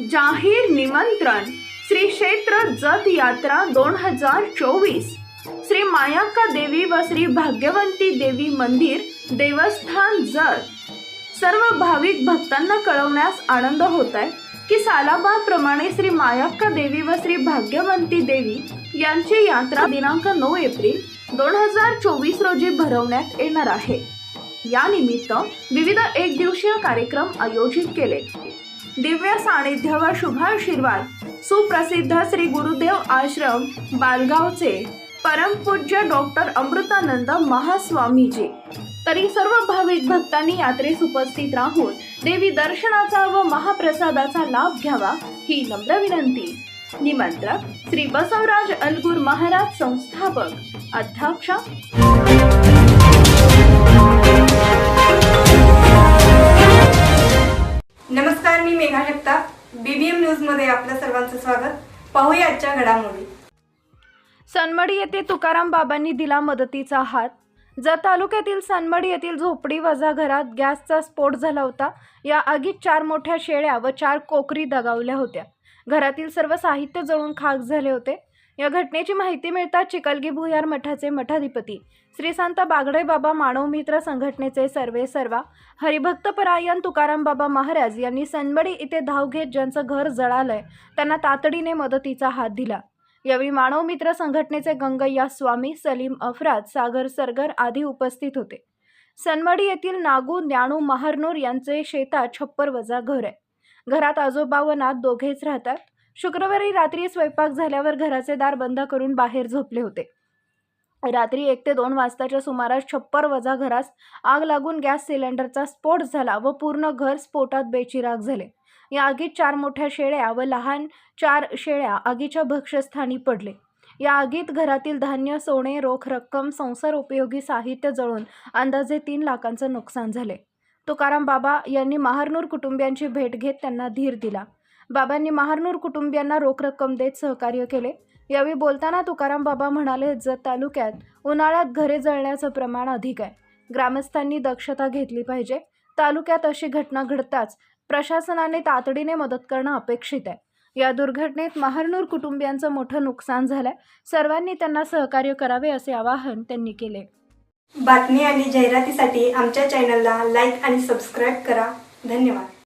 जाहीर निमंत्रण श्री क्षेत्र जत यात्रा दोन हजार चोवीस. श्री मायाक्का देवी व श्री भाग्यवंती देवी मंदिर देवस्थान जत. सर्व भाविक भक्तांना कळवण्यास आनंद होत आहे की सालाबादप्रमाणे श्री मायाक्का देवी व श्री भाग्यवंती देवी यांची यात्रा दिनांक नऊ एप्रिल दोन हजार चोवीस रोजी भरवण्यात येणार आहे. या निमित्त विविध एक दिवसीय कार्यक्रम आयोजित केले. दिव्य सानिध्य व शुभाशीर्वाद सुप्रसिद्ध श्री गुरुदेव आश्रम बालगावचे परमपूज्य डॉक्टर अमृतानंद महास्वामीजी. तरी सर्व भाविक भक्तांनी यात्रेस उपस्थित राहून देवी दर्शनाचा व महाप्रसादाचा लाभ घ्यावा ही नम्र विनंती. निमंत्रक श्री बसवराज अलगुर महाराज संस्थापक. अध्यक्ष नमस्कार मी मेघा जगताप. बीबीएम न्यूजमध्ये आपल्या सर्वांचं स्वागत. पाहूया आजच्या घडामोडी. सनमडी येथे तुकाराम बाबांनी दिला मदतीचा हात. जत तालुक्यातील सनमडी येथील झोपडी वजा घरात गॅसचा स्फोट झाला होता या आगीत चार मोठ्या शेळ्या व चार कोकरी दगावल्या होत्या. घरातील सर्व साहित्य जळून खाक झाले होते. या घटनेची माहिती मिळताच चिकलगी भुयार मठाचे मठाधिपती श्रीसंत बागडे बाबा मानव मित्र संघटनेचे सर्वे सर्वा हरिभक्तपरायण तुकाराम बाबा महाराज यांनी सनबडी इथे धाव घेत ज्यांचं घर जळालंय त्यांना तातडीने मदतीचा हात दिला. यावेळी मानव मित्र संघटनेचे गंगय्या स्वामी सलीम अफराज सागर सरगर आदी उपस्थित होते. सनमडी येथील नागू ज्ञानू महारनूर यांचे शेतात छप्पर वजा घर आहे. घरात आजोबा व नात दोघेच राहतात. शुक्रवारी रात्री स्वयंपाक झाल्यावर घराचे दार बंद करून बाहेर झोपले होते. रात्री एक ते दोन वाजताच्या सुमारास छप्पर वजा घरास आग लागून गॅस सिलेंडरचा स्फोट झाला व पूर्ण घर स्फोटात बेचिराग झाले. या आगीत चार मोठ्या शेळ्या व लहान चार शेळ्या आगीच्या भक्ष्यस्थानी पडले. या आगीत घरातील धान्य सोने रोख रक्कम संसार उपयोगी साहित्य जळून अंदाजे तीन लाखांचं नुकसान झाले. तुकाराम बाबा यांनी महारनूर कुटुंबियांची भेट घेत त्यांना धीर दिला. बाबांनी महारनूर कुटुंबियांना रोख रक्कम देत सहकार्य केले. यावेळी बोलताना तुकाराम बाबा म्हणाले जत तालुक्यात उन्हाळ्यात घरे जळण्याचं प्रमाण अधिक आहे. ग्रामस्थांनी दक्षता घेतली पाहिजे. तालुक्यात अशी घटना घडताच प्रशासनाने तातडीने मदत करणं अपेक्षित आहे. या दुर्घटनेत महारनूर कुटुंबियांचं मोठं नुकसान झालंय. सर्वांनी त्यांना सहकार्य करावे असे आवाहन त्यांनी केले. बातमी आणि जाहिरातीसाठी आमच्या चॅनलला लाईक आणि सबस्क्राईब करा. धन्यवाद.